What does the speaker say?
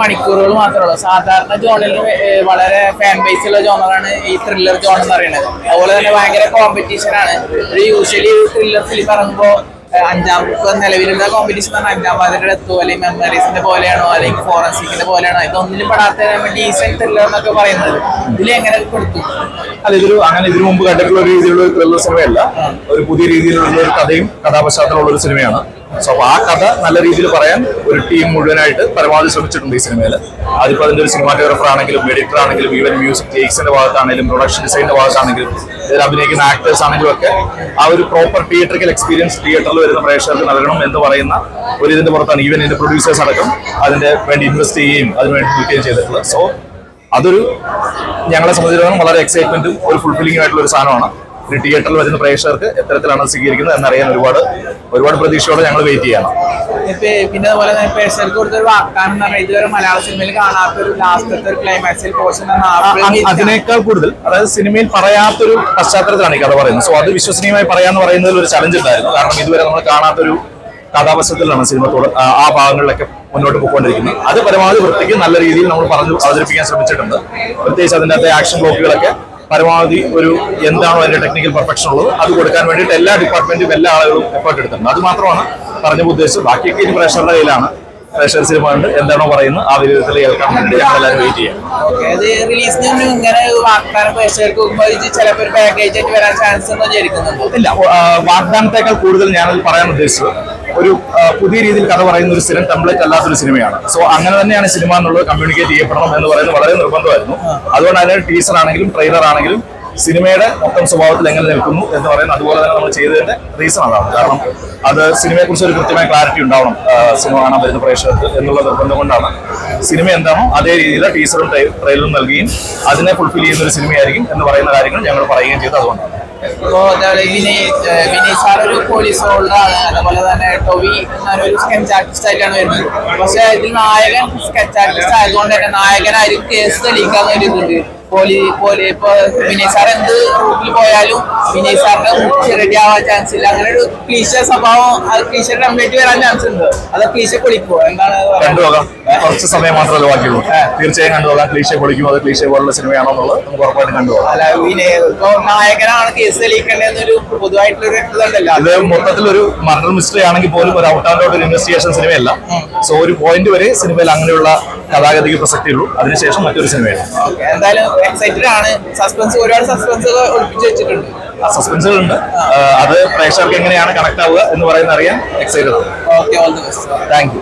മണിക്കൂറുകൾ മാത്രമേ സാധാരണ ജോണിൽ വളരെ ഫാൻ ബേസ് ഉള്ള ജോണറാണ് ഈ ത്രില്ലർ ജോൺ എന്ന് പറയുന്നത്. അതുപോലെ തന്നെ ഭയങ്കര കോമ്പറ്റീഷൻ ആണ്. ഒരു യൂഷ്വലി ത്രില്ലർ ഫിലിം ഇറങ്ങുമ്പോൾ അഞ്ചാം നിലവിലുള്ള കോമ്പറ്റീഷൻ പറഞ്ഞാൽ അഞ്ചാം പാതിരുടെ എത്തോ അല്ലെങ്കിൽ മെമ്മറീസിന്റെ പോലെയാണോ അല്ലെങ്കിൽ ഫോറൻസിക്കിന്റെ പോലെയാണോ ഇതൊന്നിലും പെടാത്ത ഡീസന്റ് ത്രില്ലർ എന്നൊക്കെ പറയുന്നത്. ഇതിൽ എങ്ങനെ കൊടുത്തു അല്ല അങ്ങനെ ഇതിനു മുമ്പ് കണ്ടിട്ടുള്ള ഒരു രീതിയിലുള്ള ഒരു ത്രില്ലർ സിനിമയല്ല ഒരു പുതിയ രീതിയിലുള്ള ഒരു കഥയും കഥാപശ്ചാത്തലമുള്ള ഒരു സിനിമയാണ് സോ ആ കഥ നല്ല രീതിയിൽ പറയാൻ ഒരു ടീം മുഴുവനായിട്ട് പരമാവധി ശ്രമിച്ചിട്ടുണ്ട് ഈ സിനിമയിൽ. അതിപ്പോൾ അതിന്റെ ഒരു സിനിമാറ്റോഗ്രാഫർ ആണെങ്കിലും എഡിറ്റർ ആണെങ്കിലും ഈവൻ മ്യൂസിക് ടേക്സിന്റെ ഭാഗത്താണെങ്കിലും പ്രൊഡക്ഷൻ ഡിസൈനിന്റെ ഭാഗത്താണെങ്കിലും ഇതിൽ അഭിനയിക്കുന്ന ആക്ടേഴ്സ് ആണെങ്കിലും ഒക്കെ ആ ഒരു പ്രോപ്പർ തിയേറ്ററിക്കൽ എക്സ്പീരിയൻസ് തിയേറ്ററിൽ വരുന്ന പ്രേക്ഷകർക്ക് നൽകണം എന്ന് പറയുന്ന ഒരു ഇതിന്റെ പുറത്താണ് ഈവൻ ഇതിന്റെ പ്രൊഡ്യൂസേഴ്സ് അടക്കം അതിന്റെ വേണ്ടി ഇൻവെസ്റ്റ് ചെയ്യുകയും അതിന് വേണ്ടി നിൽക്കുകയും ചെയ്തിട്ടുള്ളത്. സോ അതൊരു ഞങ്ങളെ സംബന്ധിച്ചിടത്തോളം വളരെ എക്സൈറ്റ്മെന്റും ഒരു ഫുൾഫില്ലിംഗ് ആയിട്ടുള്ള ഒരു സാധനമാണ്. ഒരു തിയേറ്ററിൽ വരുന്ന പ്രേക്ഷകർക്ക് എത്തരത്തിലാണ് സ്വീകരിക്കുന്നത് എന്നറിയാൻ ഒരുപാട് ഒരുപാട് പ്രതീക്ഷയോടെ ഞങ്ങൾ വെയിറ്റ് ചെയ്യണം. പിന്നെ അതുപോലെ തന്നെ പ്രേക്ഷകർക്ക് കൊടുത്തൊരു വാഗ്ദാനം എന്ന് പറഞ്ഞാൽ ഇതുവരെ മലയാള സിനിമയിൽ കാണാത്ത ഒരു ലാസ്റ്റത്തെ ഒരു ക്ലൈമാക്സിൽ പോർഷൻ അതിനേക്കാൾ കൂടുതൽ അതായത് സിനിമയിൽ പറയാത്തൊരു പശ്ചാത്തലത്തിലാണ് ഈ കഥ പറയുന്നത്. സോ അത് വിശ്വസനീയമായി പറയാന്ന് പറയുന്നതിൽ ഒരു ചലഞ്ച് ഉണ്ടായിരുന്നു. കാരണം ഇതുവരെ നമ്മൾ കാണാത്തൊരു കഥാപശ്ചാത്തലത്തിലാണ് സിനിമ ആ ഭാഗങ്ങളിലൊക്കെ മുന്നോട്ട് പോയിക്കൊണ്ടിരിക്കുന്നത്. അത് പരമാവധി വൃത്തിക്ക് നല്ല രീതിയിൽ നമ്മൾ പറഞ്ഞു അവതരിപ്പിക്കാൻ ശ്രമിച്ചിട്ടുണ്ട്. പ്രത്യേകിച്ച് അതിന്റെ അകത്തെ ആക്ഷൻ ബ്ലോക്കുകളൊക്കെ പരമാവധി ഒരു എന്താണോ അതിന്റെ ടെക്നിക്കൽ പെർഫെക്ഷൻ ഉള്ളത് അത് കൊടുക്കാൻ വേണ്ടിയിട്ട് എല്ലാ ഡിപ്പാർട്ട്മെന്റും എല്ലാ ആളുകളും എഫേർട്ട് എടുത്തിട്ടുണ്ട്. അത് മാത്രമാണ് പറഞ്ഞ ഉദ്ദേശം ബാക്കിയൊക്കെ ഇനി പ്രേക്ഷകരുടെ കയ്യിലാണ്. പ്രേക്ഷകർ സിനിമ കണ്ട് എന്താണോ പറയുന്നത് ആ വിധത്തിൽ കേൾക്കാൻ വേണ്ടി ഞങ്ങൾ എല്ലാവരും വെയിറ്റ് ചെയ്യാം ഇല്ല വാഗ്ദാനത്തെക്കാൾ കൂടുതൽ ഞാനത് പറയാൻ ഉദ്ദേശിച്ചത് ഒരു പുതിയ രീതിയിൽ കഥ പറയുന്ന ഒരു സ്ഥിരം ടെംപ്ലേറ്റ് അല്ലാത്തൊരു സിനിമയാണ്. സോ അങ്ങനെ തന്നെയാണ് സിനിമ എന്നുള്ളത് കമ്മ്യൂണിക്കേറ്റ് ചെയ്യപ്പെടണം എന്ന് പറയുന്നത് വളരെ നിർബന്ധമായിരുന്നു. അതുകൊണ്ട് അതിന് ടീസർ ആണെങ്കിലും ട്രെയിലർ ആണെങ്കിലും സിനിമയുടെ മൊത്തം സ്വഭാവത്തിൽ എങ്ങനെ നിൽക്കുന്നു എന്ന് പറയുന്നത് അതുപോലെ തന്നെ നമ്മൾ ചെയ്തതിന്റെ റീസൺ അതാണ്. കാരണം അത് സിനിമയെ കുറിച്ച് ഒരു കൃത്യമായ ക്ലാരിറ്റി ഉണ്ടാവണം സിനിമ കാണാൻ വരുന്ന പ്രേക്ഷകർക്ക് എന്നുള്ള നിർബന്ധം കൊണ്ടാണ്. സിനിമ എന്താണോ അതേ രീതിയിൽ ടീച്ചറും ട്രെയിലറും നൽകുകയും അതിനെ ഫുൾഫിൽ ചെയ്യുന്ന ഒരു സിനിമയായിരിക്കും എന്ന് പറയുന്ന കാര്യങ്ങൾ ഞങ്ങൾ പറയുകയും ചെയ്തു അതുകൊണ്ടാണ്. ഇപ്പോ അതേപോലെ തന്നെ ടൊവി എന്നൊരു സ്കെച്ച് ആർട്ടിസ്റ്റ് ആയിട്ടാണ് വരുന്നത്. പക്ഷെ ഇതിൽ നായകൻ സ്കെച്ച് ആർട്ടിസ്റ്റ് ആയതുകൊണ്ട് തന്നെ നായകനായിരിക്കും കേസ് തെളിയിക്കാൻ വേണ്ടി പോലീ പോലീ ഇപ്പൊ വിനയ് സാർ എന്ത് റൂട്ടിൽ പോയാലും വിനയ് സാറിന്റെ മുഖ്യ റെഡി ആവാൻ ചാൻസ് ഇല്ല. അങ്ങനെ ഒരു ക്ലീശ സ്വഭാവം അത് ക്ലീശ കംപ്ലീറ്റ് വരാൻ ചാൻസ് ഉണ്ട്. അത് ക്ലീശ പൊളിക്കുമോ എന്താണ് കണ്ടുപോകാം കുറച്ച് സമയം മാത്രമേ ബാക്കിയുള്ളൂ. തീർച്ചയായും കണ്ടുപോകാം ക്ലീശ പൊളിക്കും അത് ക്ലീശ പോലുള്ള സിനിമയാണോ എന്നുള്ളത് നമുക്ക് ഉറപ്പായിട്ടും കണ്ടുപോകാം അല്ല വിനയ് ഇപ്പൊ നായകനാണ് കേസ് തെളിയിക്കേണ്ടതെന്നൊരു പൊതുവായിട്ടുള്ള ഒരു ഇതുണ്ടല്ലോ. ഇത് മൊത്തത്തിൽ ഒരു മർഡർ മിസ്റ്ററി ആണെങ്കിൽ പോലും ഒരു ഔട്ട് ആൻഡ് ഔട്ട് ഒരു ഇൻവെസ്റ്റിഗേഷൻ സിനിമയല്ല. സോ ഒരു പോയിന്റ് വരെ സിനിമയിൽ അങ്ങനെയുള്ള കഥാഗതിക്ക് പ്രസക്തിയുള്ളൂ. അതിനുശേഷം മറ്റൊരു സിനിമയാണ്. എന്തായാലും എക്സൈറ്റഡ് ആണ് സസ്പെൻസ് ഒരുപാട് സസ്പെൻസുകൾ ഒളിപ്പിച്ച് വെച്ചിട്ടുണ്ട്. സസ്പെൻസുകളുണ്ട് അത് പ്രേക്ഷകർക്ക് എങ്ങനെയാണ് കണക്ട് ആവുക എന്ന് പറയുന്നത് അറിയാൻ എക്സൈറ്റഡ് ആണ്. Okay all the best thank you